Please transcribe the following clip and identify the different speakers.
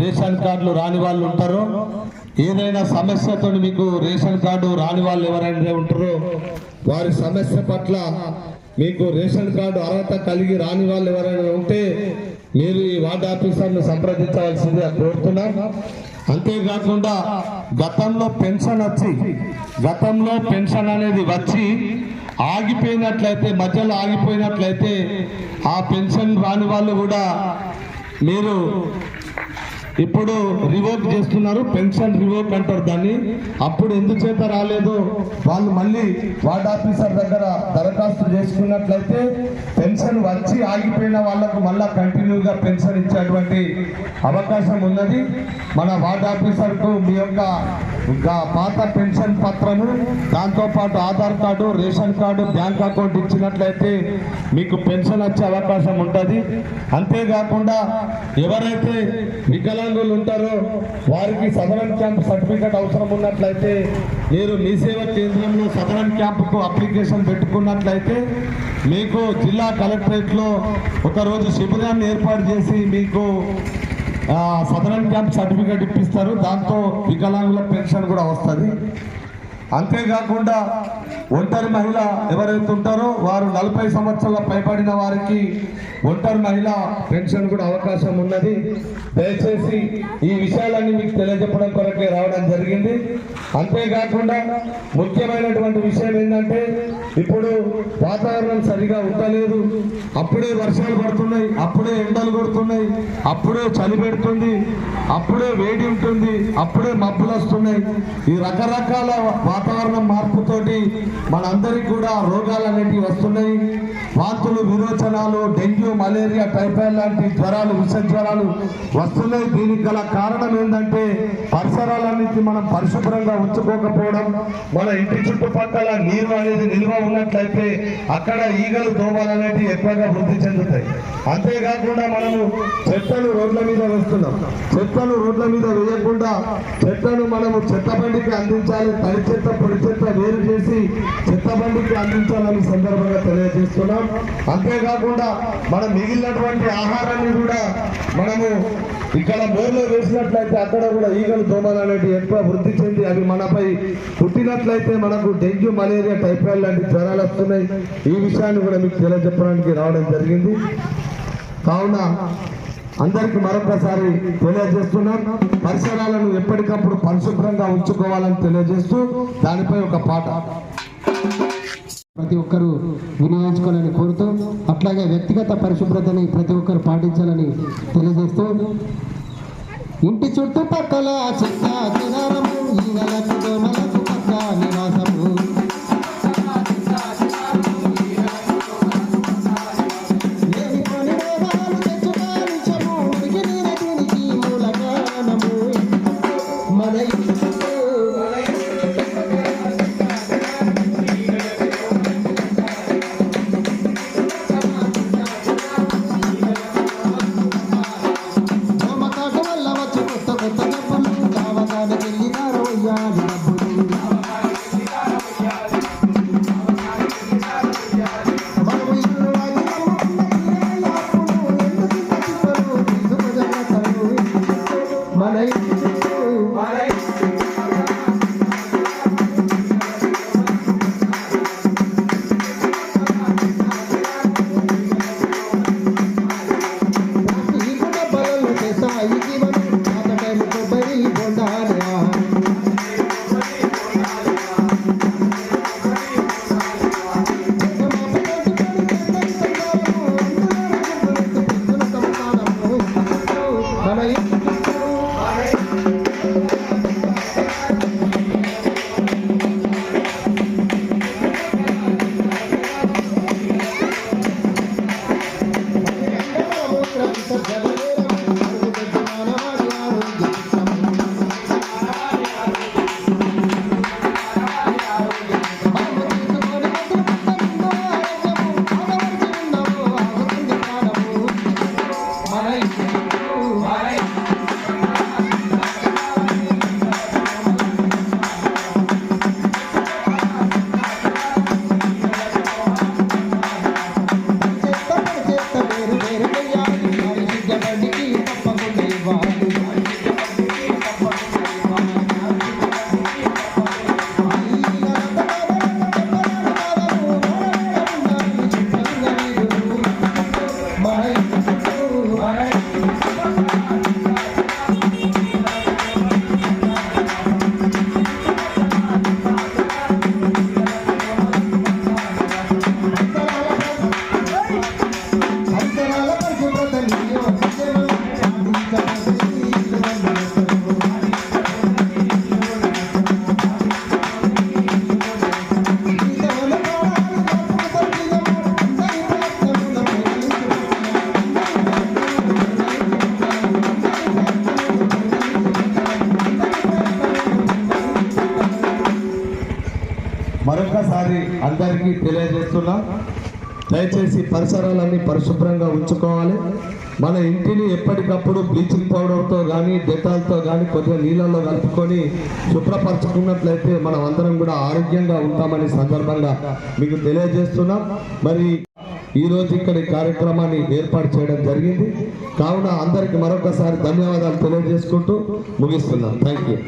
Speaker 1: Ration కార్డులు రాని వాళ్ళు ఉంటారు. ఏదైనా సమస్యతో మీకు రేషన్ కార్డు రాని వాళ్ళు ఎవరైనా ఉంటారో వారి సమస్య పట్ల మీకు రేషన్ కార్డు అర్హత కలిగి రాని వాళ్ళు ఎవరైనా ఉంటే మీరు ఈ వార్డు ఆఫీసర్ను సంప్రదించవలసిందిగా కోరుతున్నాం. అంతేకాకుండా గతంలో పెన్షన్ వచ్చి గతంలో పెన్షన్ అనేది వచ్చి ఆగిపోయినట్లయితే మధ్యలో ఆగిపోయినట్లయితే ఆ పెన్షన్ రాని వాళ్ళు కూడా మీరు ఇప్పుడు రివోక్ చేస్తున్నారు పెన్షన్ రివోక్ అంటారు దాన్ని. అప్పుడు ఎందుచేత రాలేదో వాళ్ళు మళ్ళీ వార్డ్ ఆఫీసర్ దగ్గర దరఖాస్తు చేసుకున్నట్లయితే పెన్షన్ వచ్చి ఆగిపోయిన వాళ్ళకు మళ్ళా కంటిన్యూగా పెన్షన్ ఇచ్చేటువంటి అవకాశం ఉన్నది. మన వార్డ్ ఆఫీసర్కు మీ యొక్క ఇంకా పాత పెన్షన్ పత్రము దాంతోపాటు Aadhaar card ration card bank account ఇచ్చినట్లయితే మీకు పెన్షన్ వచ్చే అవకాశం ఉంటుంది. అంతేకాకుండా ఎవరైతే వికలాంగులు ఉంటారో వారికి సదరన్ క్యాంప్ సర్టిఫికేట్ అవసరం ఉన్నట్లయితే మీరు మీ సేవ కేంద్రంలో సదరన్ క్యాంప్కు అప్లికేషన్ పెట్టుకున్నట్లయితే మీకు జిల్లా కలెక్టరేట్లో ఒకరోజు శిబిరాన్ని ఏర్పాటు చేసి మీకు సదరన్ క్యాంప్ సర్టిఫికేట్ ఇప్పిస్తారు. దాంతో వికలాంగుల పెన్షన్ కూడా వస్తుంది. అంతేకాకుండా ఒంటరి మహిళ ఎవరైతే ఉంటారో వారు నలభై సంవత్సరాల పైబడిన వారికి ఒంటరి మహిళ పెన్షన్ కూడా అవకాశం ఉన్నది. దయచేసి ఈ విషయాలన్నీ మీకు తెలియజెప్పడం కొరకే రావడం జరిగింది. అంతేకాకుండా ముఖ్యమైనటువంటి విషయం ఏంటంటే ఇప్పుడు వాతావరణం సరిగా ఉండలేదు. అప్పుడే వర్షాలు పడుతున్నాయి అప్పుడే ఎండలు కొడుతున్నాయి అప్పుడే చలి పెడుతుంది అప్పుడే వేడి ఉంటుంది అప్పుడే మబ్బులు వస్తున్నాయి. ఈ రకరకాల వాతావరణం మార్పుతోటి మనందరికీ కూడా రోగాలు అనేటివి వస్తున్నాయి. వాంతులు విరోచనాలు డెంగ్యూ మలేరియా టైఫాయిడ్ లాంటి జ్వరాలు విష జ్వరాలు వస్తున్నాయి. దీనికి గల కారణం ఏంటంటే పరిసరాలన్నింటినీ మనం పరిశుభ్రంగా ఉంచుకోకపోవడం మన ఇంటి చుట్టుపక్కల నీరు అనేది నిల్వ ఉన్నట్లయితే అక్కడ ఈగలు దోమలు అనేటివి ఎక్కువగా వృద్ధి చెందుతాయి. అంతేకాకుండా మనము చెట్లను రోడ్ల మీద వేస్తున్నాం. చెట్లను రోడ్ల మీద వేయకుండా చెట్లను మనము చెత్త బండికి అందించాలి. తడి చెత్త పొడి చెత్త వేరు చేసి చెత్త అందించాలని సందర్భంగా తెలియజేస్తున్నాం. అంతేకాకుండా మనం మిగిలినటువంటి ఆహారాన్ని కూడా మనము ఇక్కడ బోర్లో వేసినట్లయితే అక్కడ కూడా ఈగలు దోమలు అనేవి ఎక్కువ వృద్ధి చెంది అవి మనపై పుట్టినట్లయితే మనకు డెంగ్యూ మలేరియా టైఫాయిడ్ లాంటి జ్వరాలు వస్తున్నాయి. ఈ విషయాన్ని కూడా మీకు తెలియజెప్పడానికి రావడం జరిగింది. కావున అందరికి మరొకసారి తెలియజేస్తున్నాం. పరిసరాలను ఎప్పటికప్పుడు పరిశుభ్రంగా ఉంచుకోవాలని తెలియజేస్తూ దానిపై ఒక పాట.
Speaker 2: ప్రతి ఒక్కరూ వినియోగించుకోవాలని కోరుతూ అట్లాగే వ్యక్తిగత పరిశుభ్రతని ప్రతి ఒక్కరు పాటించాలని తెలియజేస్తూ ఇంటి చుట్టుపక్కల చెత్త నివాసం మన ఇంటి
Speaker 1: అందరికీ తెలియజేస్తున్నా. దయచేసి పరిసరాలన్నీ పరిశుభ్రంగా ఉంచుకోవాలి. మన ఇంటిని ఎప్పటికప్పుడు బ్లీచింగ్ పౌడర్తో కానీ డెటాల్తో కానీ కొద్దిగా నీళ్ళల్లో కలుపుకొని శుభ్రపరచుకున్నట్లయితే మనం అందరం కూడా ఆరోగ్యంగా ఉంటామని సందర్భంగా మీకు తెలియజేస్తున్నాం. మరి ఈరోజు ఇక్కడ కార్యక్రమాన్ని ఏర్పాటు చేయడం జరిగింది. కావున అందరికి మరొకసారి ధన్యవాదాలు తెలియజేసుకుంటూ ముగిస్తున్నాం. Thank you